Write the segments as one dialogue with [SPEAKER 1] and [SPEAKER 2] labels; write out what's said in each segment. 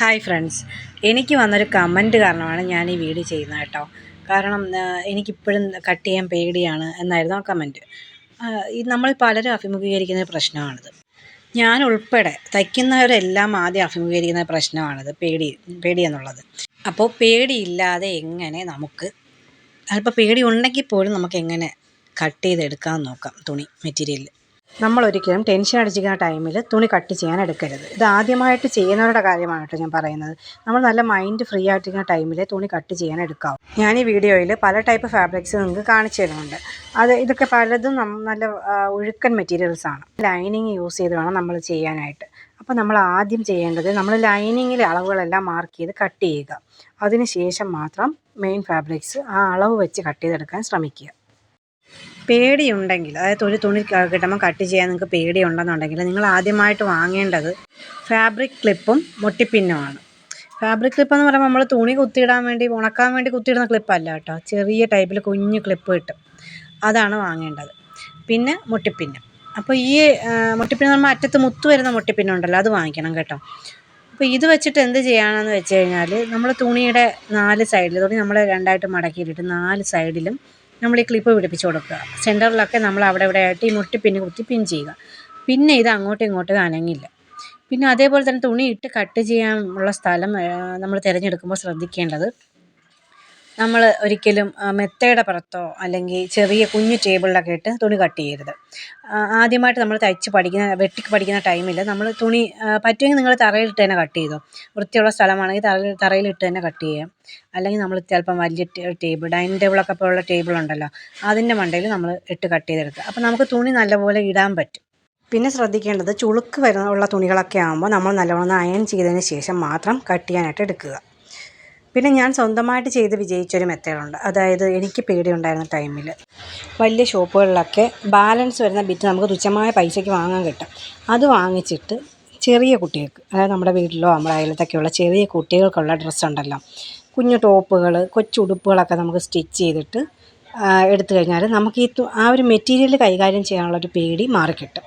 [SPEAKER 1] Hi friends എനിക്ക് വന്നൊരു comment കാരണമാണ് ഞാൻ ഈ വീഡിയോ ചെയ്യുന്നത് കേട്ടോ. കാരണം എനിക്കിപ്പോഴും കട്ട് ചെയ്യാൻ പേടിയാണ് എന്നായിരുന്നു ആ കമന്റ് ഈ നമ്മൾ പലരും അഭിമുഖീകരിക്കുന്ന ഒരു പ്രശ്നമാണിത്. ഞാൻ ഉൾപ്പെടെ തയ്ക്കുന്നവരെല്ലാം ആദ്യം അഭിമുഖീകരിക്കുന്ന പ്രശ്നമാണിത്. പേടി പേടി എന്നുള്ളത്. അപ്പോൾ പേടിയില്ലാതെ എങ്ങനെ നമുക്ക് അല്പം പേടി ഉണ്ടെങ്കിൽ പോലും നമുക്ക് എങ്ങനെ കട്ട് ചെയ്തെടുക്കാൻ നോക്കാം തുണി മെറ്റീരിയൽ നമ്മൾ ഒരിക്കലും ടെൻഷൻ അടിച്ചിരിക്കുന്ന ടൈമിൽ തുണി കട്ട് ചെയ്യാൻ എടുക്കരുത്. ഇത് ആദ്യമായിട്ട് ചെയ്യുന്നവരുടെ കാര്യമാണ് കേട്ടോ ഞാൻ പറയുന്നത്. നമ്മൾ നല്ല മൈൻഡ് ഫ്രീ ആയിട്ടിരിക്കുന്ന ടൈമിൽ തുണി കട്ട് ചെയ്യാൻ എടുക്കാം. ഞാൻ ഈ വീഡിയോയിൽ പല ടൈപ്പ് ഫാബ്രിക്സ് നിങ്ങൾക്ക് കാണിച്ചു തരുന്നുണ്ട്. അത് ഇതൊക്കെ പലതും നല്ല ഒഴുക്കൻ മെറ്റീരിയൽസ് ആണ്. ലൈനിങ് യൂസ് ചെയ്ത് വേണം നമ്മൾ ചെയ്യാനായിട്ട്. അപ്പോൾ നമ്മൾ ആദ്യം ചെയ്യേണ്ടത് നമ്മൾ ലൈനിങ്ങിലെ അളവുകളെല്ലാം മാർക്ക് ചെയ്ത് കട്ട് ചെയ്യുക. അതിനുശേഷം മാത്രം മെയിൻ ഫാബ്രിക്സ് ആ അളവ് വെച്ച് കട്ട് ചെയ്തെടുക്കാൻ ശ്രമിക്കുക. പേടിയുണ്ടെങ്കിൽ അതായത് ഒരു തുണി കിട്ടുമ്പോൾ കട്ട് ചെയ്യാൻ നിങ്ങൾക്ക് പേടിയുണ്ടെന്നുണ്ടെങ്കിൽ നിങ്ങൾ ആദ്യമായിട്ട് വാങ്ങേണ്ടത് ഫാബ്രിക് ക്ലിപ്പും മുട്ടിപ്പിന്നുമാണ്. ഫാബ്രിക് ക്ലിപ്പ് എന്ന് പറയുമ്പോൾ നമ്മൾ തുണി കുത്തിയിടാൻ വേണ്ടി ഉണക്കാൻ വേണ്ടി കുത്തിയിടുന്ന ക്ലിപ്പല്ല കേട്ടോ. ചെറിയ ടൈപ്പിൽ കുഞ്ഞു ക്ലിപ്പ് കിട്ടും. അതാണ് വാങ്ങേണ്ടത്. പിന്നെ മുട്ടിപ്പിന്ന്. അപ്പോൾ ഈ മുട്ടിപ്പിന്ന് നമ്മൾ അറ്റത്ത് മുത്ത് വരുന്ന മുട്ടിപ്പിന്നുണ്ടല്ലോ അത് വാങ്ങിക്കണം കേട്ടോ. അപ്പോൾ ഇത് വെച്ചിട്ട് എന്ത് ചെയ്യാനെന്ന് വെച്ച് കഴിഞ്ഞാൽ നമ്മൾ തുണിയുടെ നാല് സൈഡിൽ തുണി നമ്മൾ രണ്ടായിട്ട് മടക്കിയിട്ടിട്ട് നാല് സൈഡിലും നമ്മൾ ഈ ക്ലിപ്പ് പിടിപ്പിച്ച് കൊടുക്കുക. സെന്ററിലൊക്കെ നമ്മൾ അവിടെ ഇവിടെ ആയിട്ട് ഈ മുട്ടി പിന്നെ കുത്തി പിൻ ചെയ്യുക. പിന്നെ ഇത് അങ്ങോട്ടും ഇങ്ങോട്ടും അനങ്ങില്ല. പിന്നെ അതേപോലെ തന്നെ തുണി ഇട്ട് കട്ട് ചെയ്യാനുള്ള സ്ഥലം നമ്മൾ തിരഞ്ഞെടുക്കുമ്പോൾ ശ്രദ്ധിക്കേണ്ടത് നമ്മൾ ഒരിക്കലും മെത്തയുടെ പുറത്തോ അല്ലെങ്കിൽ ചെറിയ കുഞ്ഞു ടേബിളിലൊക്കെ ഇട്ട് തുണി കട്ട് ചെയ്യരുത്. ആദ്യമായിട്ട് നമ്മൾ തയ്ച്ച് പഠിക്കുന്ന വെട്ടി പഠിക്കുന്ന ടൈമിൽ നമ്മൾ തുണി പറ്റുമെങ്കിൽ നിങ്ങൾ തറയിലിട്ട് തന്നെ കട്ട് ചെയ്തോ. വൃത്തിയുള്ള സ്ഥലമാണെങ്കിൽ തറയിൽ തറയിലിട്ട് തന്നെ കട്ട് ചെയ്യാം. അല്ലെങ്കിൽ നമ്മൾ ചിലപ്പം വലിയ ടേബിൾ ഡൈനിങ് ടേബിളൊക്കെ പോലുള്ള ടേബിൾ ഉണ്ടല്ലോ അതിന്റെ മണ്ടയിൽ നമ്മൾ ഇട്ട് കട്ട് ചെയ്തെടുക്കുക. അപ്പോൾ നമുക്ക് തുണി നല്ലപോലെ ഇടാൻ പറ്റും. പിന്നെ ശ്രദ്ധിക്കേണ്ടത് ചുളുക്ക് വരുന്ന ഉള്ള തുണികളൊക്കെ ആകുമ്പോൾ നമ്മൾ നല്ലവണ്ണം അയൺ ചെയ്തതിന് ശേഷം മാത്രം കട്ട് ചെയ്യാനായിട്ട് എടുക്കുക. പിന്നെ ഞാൻ സ്വന്തമായിട്ട് ചെയ്ത് വിജയിച്ചൊരു മെത്തേഡുണ്ട് അതായത് എനിക്ക് പേടിയുണ്ടായിരുന്ന ടൈമിൽ വലിയ ഷോപ്പുകളിലൊക്കെ ബാലൻസ് വരുന്ന ബിറ്റ് നമുക്ക് തുച്ഛമായ പൈസയ്ക്ക് വാങ്ങാൻ കിട്ടും. അത് വാങ്ങിച്ചിട്ട് ചെറിയ കുട്ടികൾക്ക് അതായത് നമ്മുടെ വീട്ടിലോ നമ്മുടെ അയലത്തൊക്കെയുള്ള ചെറിയ കുട്ടികൾക്കുള്ള ഡ്രസ്സ് ഉണ്ടല്ലോ. കുഞ്ഞു ടോപ്പുകൾ കൊച്ചുടുപ്പുകളൊക്കെ നമുക്ക് സ്റ്റിച്ച് ചെയ്തിട്ട് എടുത്തു കഴിഞ്ഞാൽ നമുക്ക് ഈ ആ ഒരു മെറ്റീരിയൽ കൈകാര്യം ചെയ്യാനുള്ള ഒരു പേടി മാറിക്കിട്ടും.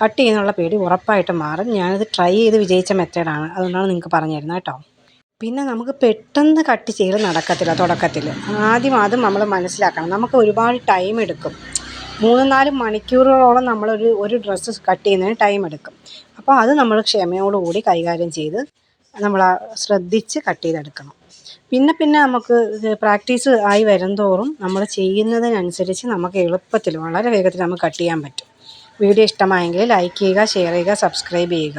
[SPEAKER 1] കട്ട് ചെയ്യുന്നുള്ള പേടി ഉറപ്പായിട്ടും മാറും. ഞാനിത് ട്രൈ ചെയ്ത് വിജയിച്ച മെത്തേഡാണ് അതുകൊണ്ടാണ് നിങ്ങൾക്ക് പറഞ്ഞു തരുന്നത് കേട്ടോ. പിന്നെ നമുക്ക് പെട്ടെന്ന് കട്ട് ചെയ്യൽ നടക്കത്തില്ല തുടക്കത്തിൽ ആദ്യം ആദ്യം നമ്മൾ മനസ്സിലാക്കണം. നമുക്ക് ഒരുപാട് ടൈം എടുക്കും. മൂന്ന് നാല് മണിക്കൂറുകളോളം നമ്മളൊരു ഒരു ഡ്രസ്സ് കട്ട് ചെയ്യുന്നതിന് ടൈം എടുക്കും. അപ്പോൾ അത് നമ്മൾ ക്ഷമയോടുകൂടി കൈകാര്യം ചെയ്ത് നമ്മൾ ശ്രദ്ധിച്ച് കട്ട് ചെയ്തെടുക്കണം. പിന്നെ പിന്നെ നമുക്ക് പ്രാക്ടീസ് ആയി വരുംതോറും നമ്മൾ ചെയ്യുന്നതിനനുസരിച്ച് നമുക്ക് എളുപ്പത്തിൽ വളരെ വേഗത്തിൽ നമുക്ക് കട്ട് ചെയ്യാൻ പറ്റും. വീഡിയോ ഇഷ്ടമായെങ്കിൽ ലൈക്ക് ചെയ്യുക ഷെയർ ചെയ്യുക സബ്സ്ക്രൈബ് ചെയ്യുക.